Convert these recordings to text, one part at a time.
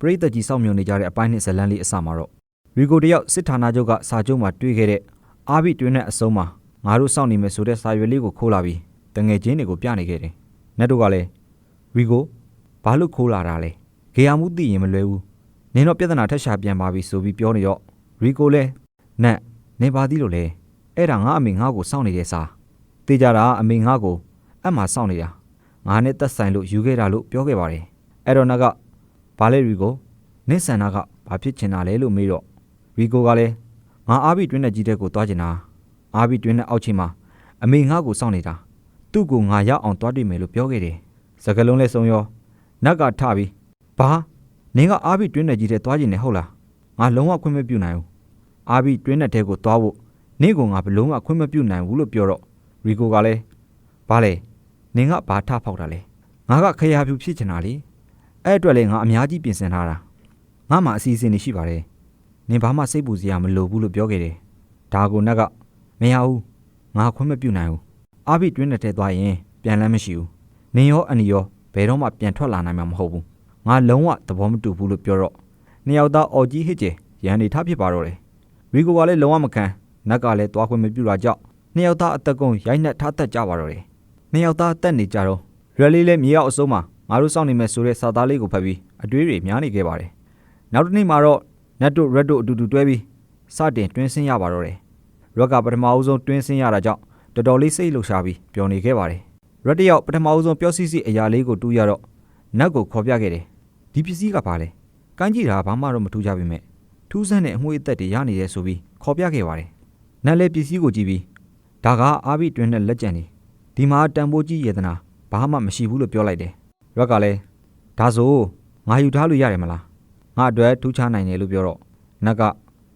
ပရိသတ်ကြီးစောင့်မျှော်နေကြတဲ့အပိုင်းနှစ်ဇတ်လန်းလေးအစမှာတော့ရီကိုတယောက်စစ်ဌာနချုပ်ကစာချုပ်မှာတွေ့ခဲ့တဲ့အာဘိတွင်းတဲ့အစုံမှာငါတို့စောင့်နေမယ်ဆိုတဲ့စာရွက်လေးကိုခိုးလာပြီးတငယ်ချင်းတွေကိုပြနေခဲ့တယ်။နတ်တို့ကလည်းရီကိုဘာလို့ခိုးလာတာလဲ။ဂေယမှုသိရင်မလွယ်ဘူး။နင်တော့ပြဿနာထက်ရှာပြန်ပါပြီဆိုပြီးပြောနေတော့ရီကိုလည်းနတ်နင်ပါသည်လို့လဲ။အဲ့ဒါငါအမေငါ့ကိုစောင့်နေတဲ့စာ။တေးကြတာအမေငါ့ကိုအမှစောင့်နေတာ။ငါနဲ့သက်ဆိုင်လို့ယူခဲ့တာလို့ပြောခဲ့ပါတယ်။အဲ့တော့နတ်က ဘာလဲရီကိုနင့်ဆန္ဒကဘာဖြစ်ချင်တာလဲလို့မေးတော့ရီကိုကလည်းငါအားပြီးတွင်းတဲ့ကြီးတဲ့ကိုသွားချင်တာအားပြီးတွင်းတဲ့အောက်ချီမှာအမေငါ့ကိုစောင့်နေတာသူ့ကိုငါရောက်အောင်သွားတွေ့မယ်လို့ပြောခဲ့တယ်စကလုံးလဲဆုံးရောနတ်ကထပြီးဘာနင်ကအားပြီးတွင်းတဲ့ကြီးတဲ့သွားချင်တယ်ဟုတ်လားငါလုံးဝခွင့်မပြုနိုင်ဘူးအားပြီးတွင်းတဲ့တဲကိုသွားဖို့နင့်ကငါဘလုံးဝခွင့်မပြုနိုင်ဘူးလို့ပြောတော့ရီကိုကလည်းဘာလဲနင်ကဘာထဖောက်တာလဲငါကခရာဖြူဖြစ်ချင်တာလေ အဲ့အတွက်လေငါအများကြီးပြင်ဆင်ထားတာငါမှအစီအစဉ်တွေရှိပါတယ်နင်ဘာမှစိတ်ပူစရာမလိုဘူးလို့ပြောခဲ့တယ်ဒါကိုနတ်ကမရဘူးငါခွင့်မပြုနိုင်ဘူးအာဘိတွင်းတဲ့ထဲသွားရင်ပြန်လန်းမရှိဘူးနင်ရောအနီရောဘယ်တော့မှပြန်ထွက်လာနိုင်မှာမဟုတ်ဘူးငါလုံးဝသဘောမတူဘူးလို့ပြောတော့နှစ်ယောက်သားအော်ကြီးဟစ်ကျဲရန်နေထားဖြစ်ပါတော့တယ်ရီကိုကလည်းလုံးဝမခံနတ်ကလည်းသွားခွင့်မပြုတာကြောင့်နှစ်ယောက်သားအသက်ကုန်ရိုက်နှက်ထားတတ်ကြပါတော့တယ်နှစ်ယောက်သားတက်နေကြတော့ရွယ်လေးလည်းမြေရောက်အစုံးမှာ ငါတို့စောင့်နေမယ်ဆိုတဲ့စာသားလေးကိုဖတ်ပြီးအတွေးတွေများနေခဲ့ပါတယ်နောက်တစ်နေ့မှာတော့နတ်တို့ရက်တို့အတူတူတွဲပြီးစတင်တွင်းဆင်းရပါတော့တယ်ရက်ကပထမအဦးဆုံးတွင်းဆင်းရတာကြောင့်တော်တော်လေးစိတ်လှုပ်ရှားပြီးပျော်နေခဲ့ပါတယ်ရက်တယောက်ပထမအဦးဆုံးပျော်စီစီအရာလေးကိုတူးရတော့နတ်ကိုခေါ်ပြခဲ့တယ်ဒီပစ္စည်းကဘာလဲကန်းကြည့်တာဘာမှတော့မထူးကြပါနဲ့ထူးဆန်းတဲ့အငွေအသက်တွေရနေတယ်ဆိုပြီးခေါ်ပြခဲ့ပါတယ်နတ်လည်းပစ္စည်းကိုကြည့်ပြီးဒါကအာဘိတွင်းတဲ့လက်ကျန်နေဒီမှာတန်ဖိုးကြီးယေဒနာဘာမှမရှိဘူးလို့ပြောလိုက်တယ် ရက်ကလည်းဒါဆိုငါယူထားလို့ရတယ်မလားငါအတွက်ထူးခြားနိုင်တယ်လို့ပြောတော့နတ်က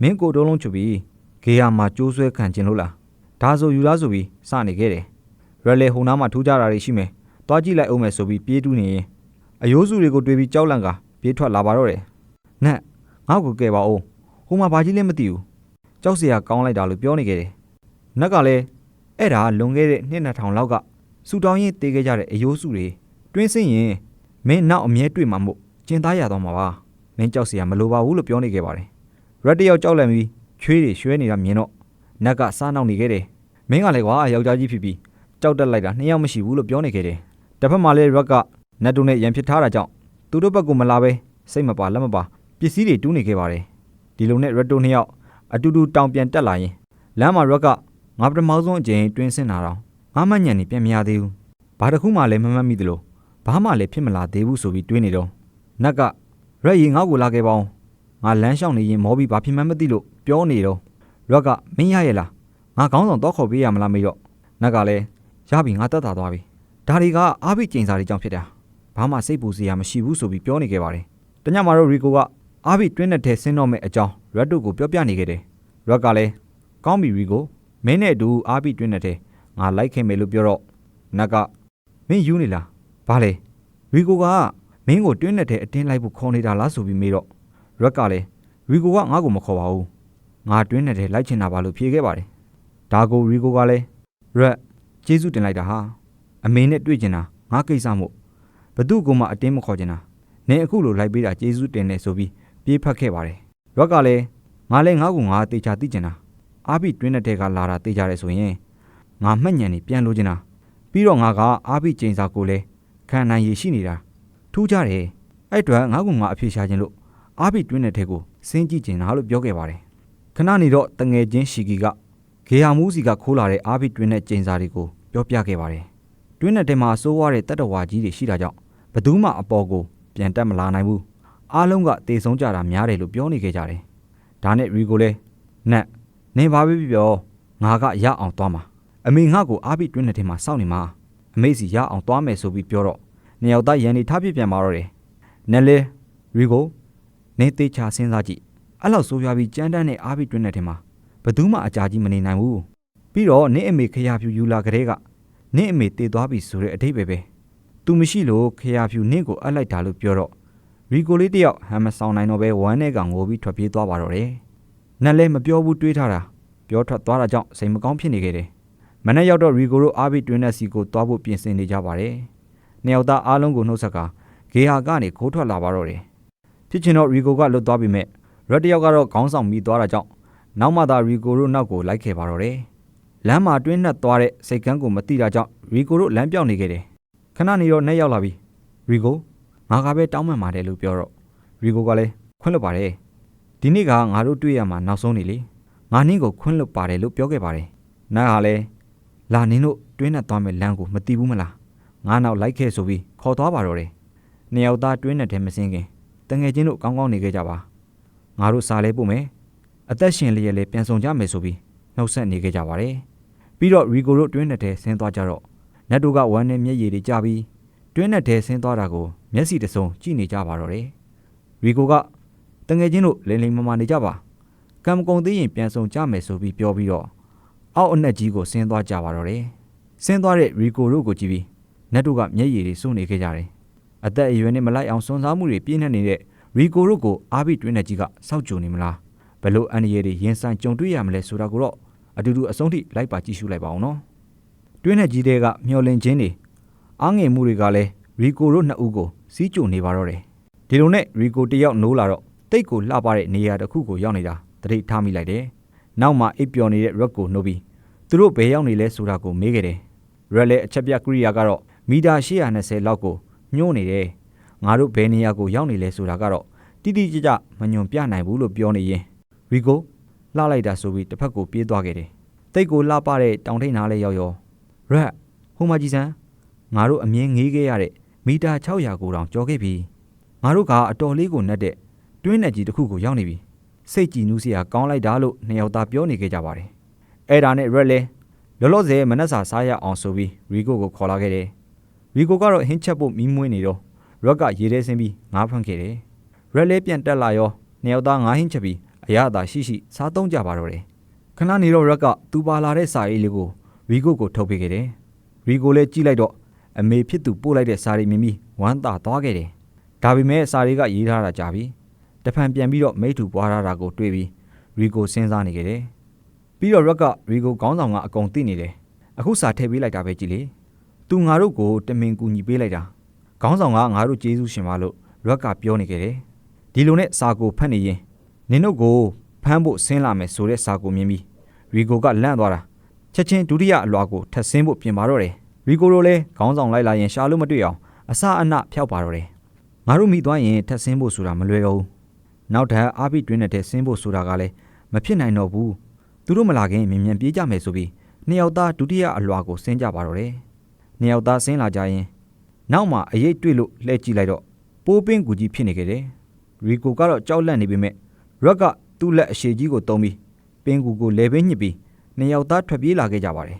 မင်းကိုတုံးလုံးချူပြီးဂေယာမှာကျိုးဆွဲခံခြင်းလို့လားဒါဆိုယူလားဆိုပြီးစနေခဲ့တယ်ရလေဟိုနားမှာထူးခြားတာတွေရှိမယ်တွားကြည့်လိုက်အောင်မယ်ဆိုပြီးပြေးတူးနေရင်အယိုးစုတွေကိုတွေးပြီးကြောက်လန့်ကပြေးထွက်လာပါတော့တယ်နတ်ငါ့ကိုကဲပါဦးဟိုမှာဘာကြီးလဲမသိဘူးကြောက်စရာကောင်းလိုက်တာလို့ပြောနေခဲ့တယ်နတ်ကလည်းအဲ့ဒါလွန်ခဲ့တဲ့နှစ်2000လောက်ကစူတောင်းရင်တေးခဲ့ကြတဲ့အယိုးစုတွေ တွင်းစင်းရင်မင်းနောက်အမြဲတွေ့မှာမို့ကျင်သားရတော့မှာပါမင်းကြောက်စရာမလိုပါဘူးလို့ပြောနေခဲ့ပါတယ်ရက်တယောက်ကြောက်လန့်ပြီးချွေးတွေရွှဲနေတာမြင်တော့နတ်ကစားနောက်နေခဲ့တယ်မင်းကလည်းကွာယောက်ျားကြီးဖြစ်ပြီးကြောက်တက်လိုက်တာနှစ်ယောက်မရှိဘူးလို့ပြောနေခဲ့တယ်တစ်ဖက်မှာလည်းရက်ကနတ်တို့နဲ့ရန်ဖြစ်ထားတာကြောင့်သူတို့ဘက်ကမလာပဲစိတ်မပါလက်မပါပစ္စည်းတွေတူးနေခဲ့ပါတယ်ဒီလိုနဲ့ရက်တိုနှစ်ယောက်အတူတူတောင်ပြန်တက်လာရင်လမ်းမှာရက်ကငါပထမဆုံးအကြိမ်တွင်းဆင်းလာတော့ငါမှညံနေပြန်မရသေးဘူးဘာတစ်ခုမှလည်းမမှတ်မိသလို ဘာမှလည်းဖြစ်မလာသေးဘူးဆိုပြီးတွေးနေတော့နတ်ကရက်ရီငါ့ကိုလာခဲ့ပါအောင်ငါလမ်းလျှောက်နေရင်မောပြီးဘာဖြစ်မှန်းမသိလို့ပြောနေတော့ရက်ကမင်းရရဲ့လားငါကောင်းဆောင်တော့ခေါ်ပေးရမလားမေးတော့နတ်ကလည်းရပြီငါတက်တာသွားပြီဒါတွေကအားပိကျိန်စာတွေကြောင့်ဖြစ်တာဘာမှစိတ်ပူစရာမရှိဘူးဆိုပြီးပြောနေခဲ့ပါတယ်တညမှာတော့ရီကိုကအားပိတွင်းတဲ့ထဲဆင်းတော့မဲ့အကြောင်းရက်တို့ကိုပြောပြနေခဲ့တယ်ရက်ကလည်းကောင်းပြီရီကိုမင်းနဲ့အတူအားပိတွင်းတဲ့ထဲငါလိုက်ခဲ့မယ်လို့ပြောတော့နတ်ကမင်းယူနေလား ဘာလဲရီကိုကမင်းကိုတွင်းတဲ့ထဲအတင်းလိုက်ဖို့ခေါ်နေတာလားဆိုပြီးမေးတော့ရက်ကလည်းရီကိုကငါ့ကိုမခေါ်ပါဘူးငါတွင်းတဲ့လိုက်ချင်တာပါလို့ဖြေခဲ့ပါတယ်ဒါကိုရီကိုကလည်းရက်ကျေးဇူးတင်လိုက်တာဟာအမေနဲ့တွေ့ချင်တာငါကိစ္စမို့ဘသူ့ကိုမှအတင်းမခေါ်ချင်တာနင်အခုလိုလိုက်ပေးတာကျေးဇူးတင်တယ်ဆိုပြီးပြေးဖက်ခဲ့ပါတယ်ရက်ကလည်းငါလည်းငါ့ကိုငါတေချာသိချင်တာအားပြီးတွင်းတဲ့ကလာတာတေချာတယ်ဆိုရင်ငါမှတ်ညံနေပြန်လို့ချင်တာပြီးတော့ငါကအားပြီးချိန်စာကိုလည်း ခံနိုင်ရရှိနေတာထူးကြတယ်အဲ့အတွက်ငါ့ကိုငါအဖြေရှာခြင်းလို့အားပြီးတွင်းတဲ့ထဲကိုစင်းကြည့်ကျင်တာလို့ပြောခဲ့ပါတယ်ခဏနေတော့တငယ်ချင်းရှီကီကဂေဟာမူးစီကခိုးလာတဲ့အားပြီးတွင်းတဲ့ကျင်းစာတွေကိုပြောပြခဲ့ပါတယ်တွင်းတဲ့ထဲမှာစိုးဝါးတဲ့တတ္တဝါကြီးတွေရှိတာကြောင့်ဘသူမှအပေါ်ကိုပြန်တက်မလာနိုင်ဘူးအားလုံးကတေဆုံးကြတာများတယ်လို့ပြောနေခဲ့ကြတယ်ဒါနဲ့ရီကိုလည်းနတ်နေပါပြီပြောငါကရအောင်သွားမှာအမေငါ့ကိုအားပြီးတွင်းတဲ့ထဲမှာစောင့်နေမှာ အမေစီရအောင်သွားမယ်ဆိုပြီးပြောတော့နှစ်ယောက်သားရန်နေထားပြပြန်มาတော့တယ်နဲလေရီကိုနေသေးချာစဉ်းစားကြည့်အဲ့လောက်ဆိုးရွားပြီးကြမ်းတမ်းတဲ့အားပြီးတွင်းတဲ့ထဲမှာဘသူမှအကြာကြီးမနေနိုင်ဘူးပြီးတော့နင့်အမေခရဖြူယူလာကလေးကနင့်အမေတည်သွားပြီဆိုတဲ့အတိတ်ပဲပဲသူမရှိလို့ခရဖြူနင့်ကိုအပ်လိုက်တာလို့ပြောတော့ရီကိုလေးတယောက်ဟမ်မဆောင်နိုင်တော့ပဲဝမ်းနဲ့ကငိုပြီးထွက်ပြေးသွားပါတော့တယ်နတ်လည်းမပြောဘူးတွေးထားတာပြောထွက်သွားတာကြောင့်စိတ်မကောင်းဖြစ်နေခဲ့တယ် မနေ့ရောက်တော့ရီကိုတို့အားပြီးတွင်းတဲ့စီကိုသွားဖို့ပြင်ဆင်နေကြပါတယ်နှစ်ယောက်သားအားလုံးကိုနှုတ်ဆက်ကဂေဟာကနေခိုးထွက်လာပါတော့တယ်ဖြစ်ချင်တော့ရီကိုကလွတ်သွားပြီမဲ့ရက်တယောက်ကတော့ခေါင်းဆောင်မိသွားတာကြောင့်နောက်မှသာရီကိုတို့နောက်ကိုလိုက်ခဲ့ပါတော့တယ်လမ်းမှာတွင်းနှက်သွားတဲ့စိတ်ကန်းကိုမတိတာကြောင့်ရီကိုတို့လမ်းပြောင်းနေခဲ့တယ်ခဏနေတော့နှက်ရောက်လာပြီရီကိုငါကပဲတောင်းပန်ပါတယ်လို့ပြောတော့ရီကိုကလည်းခွင့်လွတ်ပါတယ်ဒီနေ့ကငါတို့တွေ့ရမှာနောက်ဆုံးနေလေငါနင်းကိုခွင့်လွတ်ပါတယ်လို့ပြောခဲ့ပါတယ်နားဟာလည်း လာနင်းတို့တွင်းနှက်သွားမဲ့လမ်းကိုမတိဘူးမလားငါနောက်လိုက်ခဲ့ဆိုပြီးခေါ်သွားပါတော့တယ်နှစ်ယောက်သားတွင်းနှက်ထဲမစင်းခင်တငယ်ချင်းတို့ကောင်းကောင်းနေခဲ့ကြပါငါတို့စားလဲပို့မယ်အသက်ရှင်လျက်လည်းပြန်ဆောင်ကြမယ်ဆိုပြီးနှုတ်ဆက်နေခဲ့ကြပါတယ်ပြီးတော့ရီကိုတို့တွင်းနှက်ထဲဆင်းသွားကြတော့နတ်တို့ကဝမ်းနဲ့မျက်ရည်တွေကျပြီးတွင်းနှက်ထဲဆင်းသွားတာကိုမျက်စိတစုံကြည့်နေကြပါတော့တယ်ရီကိုကတငယ်ချင်းတို့လိမ့်လိမ့်မမာနေကြပါကံမကုံသေးရင်ပြန်ဆောင်ကြမယ်ဆိုပြီးပြောပြီးတော့ အောက်အနက်ကြီးကိုဆင်းသွားကြပါတော့တယ်ဆင်းသွားတဲ့ရီကိုတို့ကိုကြည့်ပြီးနတ်တို့ကမျက်ရည်တွေစိုးနေခဲ့ကြတယ်အသက်အရွယ်နဲ့မလိုက်အောင်စွန့်စားမှုတွေပြင်းထန်နေတဲ့ရီကိုတို့ကိုအားပြီးတွင်းတဲ့ကြီးကစောက်ကြုံနေမလားဘလို့အန်ရည်တွေရင်ဆိုင်ကြုံတွေ့ရမလဲဆိုတာကိုတော့အတူတူအဆုံးထိလိုက်ပါကြည့်ရှုလိုက်ပါအောင်နော်တွင်းတဲ့ကြီးတွေကမျောလင့်ခြင်းတွေအားငယ်မှုတွေကလည်းရီကိုတို့နှစ်ဦးကိုစီးကြုံနေပါတော့တယ်ဒီလိုနဲ့ရီကိုတယောက်နိုးလာတော့တိတ်ကိုလှပတဲ့နေရာတစ်ခုကိုရောက်နေတာတတိထားမိလိုက်တယ် နောက်မှအိပ်ပျော်နေတဲ့ရက်ကိုနှုတ်ပြီးသူတို့ဘယ်ရောက်နေလဲဆိုတာကိုမေးခဲ့တယ်ရက်လည်းအချက်ပြကရိယာကတော့မီတာ820လောက်ကိုညှို့နေတယ်ငါတို့ဘယ်နေရာကိုရောက်နေလဲဆိုတာကတော့တိတိကျကျမညွန်ပြနိုင်ဘူးလို့ပြောနေရင်ရီကိုလှလိုက်တာဆိုပြီးတစ်ဖက်ကိုပြေးသွားခဲ့တယ်တိတ်ကိုလှပတဲ့တောင်ထိပ်နားလဲရောက်ရောရက်ဟိုမကြီးစံငါတို့အမြင်ငေးခဲ့ရတဲ့မီတာ600ကိုတောင်ကျော်ခဲ့ပြီငါတို့ကအတော်လေးကိုနှက်တဲ့တွင်းနယ်ကြီးတစ်ခုကိုရောက်နေပြီ စိတ်ကြည်နူးစရာကောင်းလိုက်တာလို့နှစ်ယောက်သားပြောနေခဲ့ကြပါတယ်အဲ့ဒါနဲ့ရက်လဲလောလောဆယ်မနက်စာစားရအောင်ဆိုပြီးရီကိုကိုခေါ်လာခဲ့တယ်ရီကိုကတော့ဟင်းချက်ဖို့မီးမွေးနေတော့ရက်ကရေထဲဆင်းပြီးငါးဖမ်းခဲ့တယ်ရက်လဲပြန်တက်လာရောနှစ်ယောက်သားငါးဟင်းချက်ပြီးအရသာရှိရှိစားသုံးကြပါတော့တယ်ခဏနေတော့ရက်ကသူပါလာတဲ့စာရေးလေးကိုရီကိုကိုထုတ်ပေးခဲ့တယ်ရီကိုလည်းကြည့်လိုက်တော့အမေဖြစ်သူပို့လိုက်တဲ့စာရီမြင်ပြီးဝမ်းသာသွားခဲ့တယ်ဒါပေမဲ့စာရီကရေးထားတာကြာပြီ တဖန်ပြန်ပြီးတော့မိထူပွားထားတာကိုတွေ့ပြီးရီကိုစဉ်းစားနေခဲ့တယ်ပြီးတော့ရက်ကရီကိုခေါင်းဆောင်ကအကုန်သိနေတယ်အခုစာထည့်ပေးလိုက်တာပဲကြည်လေသူငါတို့ကိုတမင်ကူညီပေးလိုက်တာခေါင်းဆောင်ကငါတို့ကျေးဇူးရှင်ပါလို့ရက်ကပြောနေခဲ့တယ်ဒီလိုနဲ့စာကိုဖတ်နေရင်နင်တို့ကိုဖမ်းဖို့ဆင်းလာမယ်ဆိုတဲ့စာကိုမြင်ပြီးရီကိုကလန့်သွားတာချက်ချင်းဒုတိယအလွာကိုထပ်ဆင်းဖို့ပြင်ပါတော့တယ်ရီကိုတို့လည်းခေါင်းဆောင်လိုက်လာရင်ရှာလို့မတွေ့အောင်အစအနဖျောက်ပါတော့တယ်ငါတို့မိသွားရင်ထပ်ဆင်းဖို့ဆိုတာမလွယ်တော့ဘူး နောက်ထပ်အားပြီးတွင်းတဲ့ဆင်းဖို့ဆိုတာကလည်းမဖြစ်နိုင်တော့ဘူးသူတို့မလာခင်မြင်မြန်ပြေးကြမယ်ဆိုပြီးနှစ်ယောက်သားဒုတိယအလွာကိုဆင်းကြပါတော့တယ်နှစ်ယောက်သားဆင်းလာကြရင်နောက်မှအရေးတွေ့လို့လှည့်ကြည့်လိုက်တော့ပိုးပင်းကူကြီးဖြစ်နေခဲ့တယ်ရီကိုကတော့ကြောက်လန့်နေပေမဲ့ရက်ကသူ့လက်အရှိကြီးကိုတုံးပြီးပင်ကူကိုလဲပင်းညှစ်ပြီးနှစ်ယောက်သားထွက်ပြေးလာခဲ့ကြပါတယ်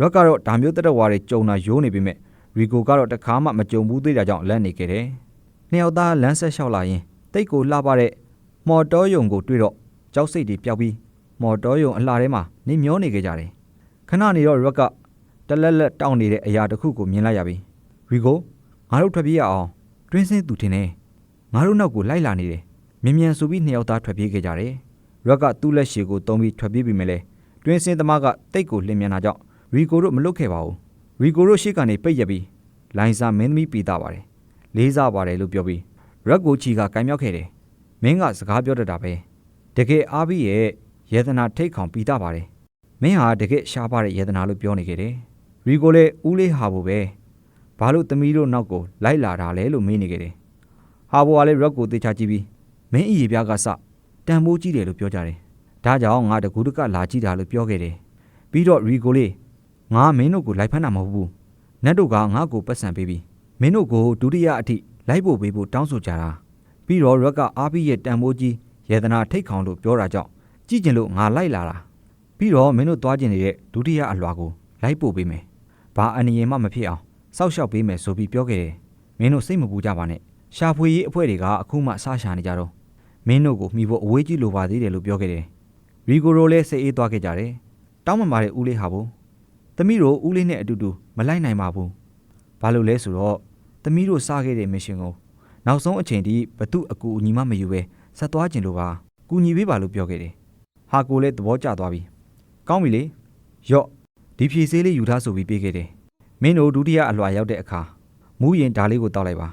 ရက်ကတော့ဒါမျိုးတက်တဝါတွေကြုံတာရိုးနေပေမဲ့ရီကိုကတော့တခါမှမကြုံဘူးသေးတာကြောင့်လန့်နေခဲ့တယ်နှစ်ယောက်သားလမ်းဆက်လျှောက်လာရင်တိတ်ကိုလှပတဲ့ မော်တော်ယုံကိုတွေ့တော့ကြောက်စိတ်တွေပျောက်ပြီးမော်တော်ယုံအလှထဲမှာနေမျောနေခဲ့ကြတယ်ခဏနေတော့ရက်ကတလက်လက်တောင်းနေတဲ့အရာတစ်ခုကိုမြင်လိုက်ရပြီရီကိုငါတို့ထွက်ပြေးရအောင်တွင်းစင်းသူထင်တယ်ငါတို့နောက်ကိုလိုက်လာနေတယ်မြ мян ဆိုပြီးနှစ်ယောက်သားထွက်ပြေးခဲ့ကြတယ်ရက်ကသူ့လက်ရှည်ကိုတုံးပြီးထွက်ပြေးပြီမဲ့လေတွင်းစင်းသမားကတိတ်ကိုလင်မြန်တာကြောင့်ရီကိုတို့မလွတ်ခဲ့ပါဘူးရီကိုတို့ရှေ့ကနေပိတ်ရက်ပြီးလိုင်းစာမင်းသမီးปีတာပါတယ်လေးစားပါတယ်လို့ပြောပြီးရက်ကိုချီကကင်မြောက်ခဲ့တယ် မင်းကစကားပြောတတ်တာပဲတကယ်အားပြီးရဲ့ယေဒနာထိတ်ခေါင်ปีတာပါတယ်မင်းဟာတကယ်ရှားပါတဲ့ယေဒနာလို့ပြောနေခဲ့တယ်ရီကိုလည်းဦးလေးဟာဖို့ပဲဘာလို့သမီးတို့နောက်ကိုလိုက်လာတာလဲလို့မေးနေခဲ့တယ်ဟာဘိုကလည်းရက်ကိုသေချာကြည့်ပြီးမင်းအီရပြားကစတန်ဖိုးကြီးတယ်လို့ပြောကြတယ်ဒါကြောင့်ငါတကူတကလာကြည့်တာလို့ပြောခဲ့တယ်ပြီးတော့ရီကိုလေးငါမင်းတို့ကိုလိုက်ဖမ်းတာမဟုတ်ဘူးနတ်တို့ကငါ့ကိုပတ်စံပေးပြီးမင်းတို့ကိုဒုတိယအထိလိုက်ဖို့ပေးဖို့တောင်းဆိုကြတာ ပြီးတော့ရက်ကအားပြီးရဲ့တန်ဖိုးကြီးယေဒနာထိတ်ခေါင်လို့ပြောတာကြောင့်ကြည့်ကျင်လို့ငါလိုက်လာတာပြီးတော့မင်းတို့သွားကျင်နေတဲ့ဒုတိယအလွာကိုလိုက်ပို့ပေးမယ်ဘာအန္တရာယ်မှမဖြစ်အောင်စောက်ရှောက်ပေးမယ်ဆိုပြီးပြောခဲ့တယ်မင်းတို့စိတ်မပူကြပါနဲ့ရှာဖွေရေးအဖွဲ့တွေကအခုမှစရှာနေကြတော့မင်းတို့ကိုမိဖို့အဝေးကြီးလိုပါသေးတယ်လို့ပြောခဲ့တယ်ရီကိုရိုလည်းစိတ်အေးသွားခဲ့ကြတယ်တောင်းပန်ပါတယ်ဦးလေးဟာဘူးသမီးတို့ဦးလေးနဲ့အတူတူမလိုက်နိုင်ပါဘူးဘာလို့လဲဆိုတော့သမီးတို့စားခဲ့တဲ့မစ်ရှင်ကို နောက်ဆုံးအချိန်ထိဘသူအကူအညီမှမယူပဲဆက်သွားခြင်းလို့ပါကူညီပေးပါလို့ပြောခဲ့တယ်ဟာကိုလည်းသဘောကျသွားပြီကောင်းပြီလေယော့ဒီဖြည့်ဆေးလေးယူထားဆိုပြီးပေးခဲ့တယ်မင်းတို့ဒုတိယအလွှာရောက်တဲ့အခါမူးရင်ဒါလေးကိုတောက်လိုက်ပါ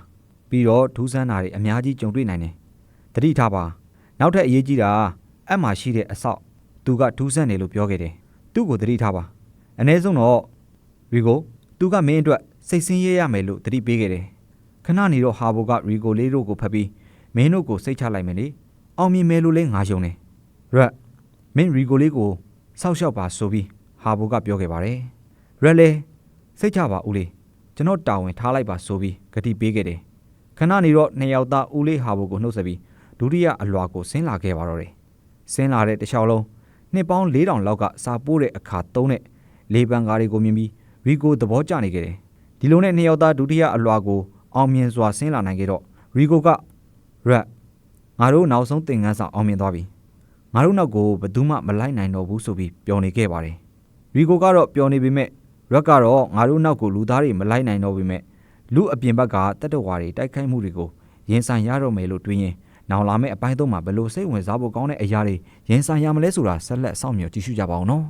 ပြီးတော့ဒူးဆန်းတာတွေအများကြီးကြုံတွေ့နိုင်တယ်တတိထားပါနောက်ထပ်အရေးကြီးတာအက်မှာရှိတဲ့အဆောက်သူကဒူးဆန့်နေလို့ပြောခဲ့တယ်သူ့ကိုတတိထားပါအ ਨੇ ဆုံးတော့ရီကိုသူကမင်းအတွက်စိတ်ဆင်းရဲရမယ်လို့တတိပေးခဲ့တယ် ခဏနေတော့ဟာဘိုကရီကိုလေးတို့ကိုဖတ်ပြီးမင်းတို့ကိုစိတ်ချလိုက်မယ်လေအောင်မြင်မယ်လို့လဲငါယုံတယ်ရက်မင်းရီကိုလေးကိုစောက်ရှောက်ပါဆိုပြီးဟာဘိုကပြောခဲ့ပါတယ်ရက်လေစိတ်ချပါဦးလေးကျွန်တော်တာဝန်ထားလိုက်ပါဆိုပြီးဂတိပေးခဲ့တယ်ခဏနေတော့နှစ်ယောက်သားဦးလေးဟာဘိုကိုနှုတ်ဆက်ပြီးဒုတိယအလွာကိုဆင်းလာခဲ့ပါတော့တယ်ဆင်းလာတဲ့တစ်လျှောက်လုံးနှစ်ပေါင်း4000လောက်ကစာပိုးတဲ့အခါသုံးတဲ့လေပန်ကားတွေကိုမြင်ပြီးရီကိုသဘောကျနေခဲ့တယ်ဒီလိုနဲ့နှစ်ယောက်သားဒုတိယအလွာကို အောင်မြင်စွာဆင်းလာနိုင်ခဲ့တော့ရီကိုကရက်ငါတို့နောက်ဆုံးသင်ခန်းစာအောင်မြင်သွားပြီငါတို့နောက်ကိုဘယ်သူမှမလိုက်နိုင်တော့ဘူးဆိုပြီးပြောနေခဲ့ပါတယ်ရီကိုကတော့ပြောနေပေမဲ့ရက်ကတော့ငါတို့နောက်ကိုလူသားတွေမလိုက်နိုင်တော့ပေမဲ့လူအပြင်ဘက်ကတက်တဝါတွေတိုက်ခိုက်မှုတွေကိုရင်ဆိုင်ရတော့မယ်လို့တွေးရင်နောင်လာမယ့်အပိုင်းသုံးမှာဘယ်လိုစိတ်ဝင်စားဖို့ကောင်းတဲ့အရာတွေရင်ဆိုင်ရမလဲဆိုတာဆက်လက်စောင့်မျှော်ကြည့်ရှုကြပါအောင်နော်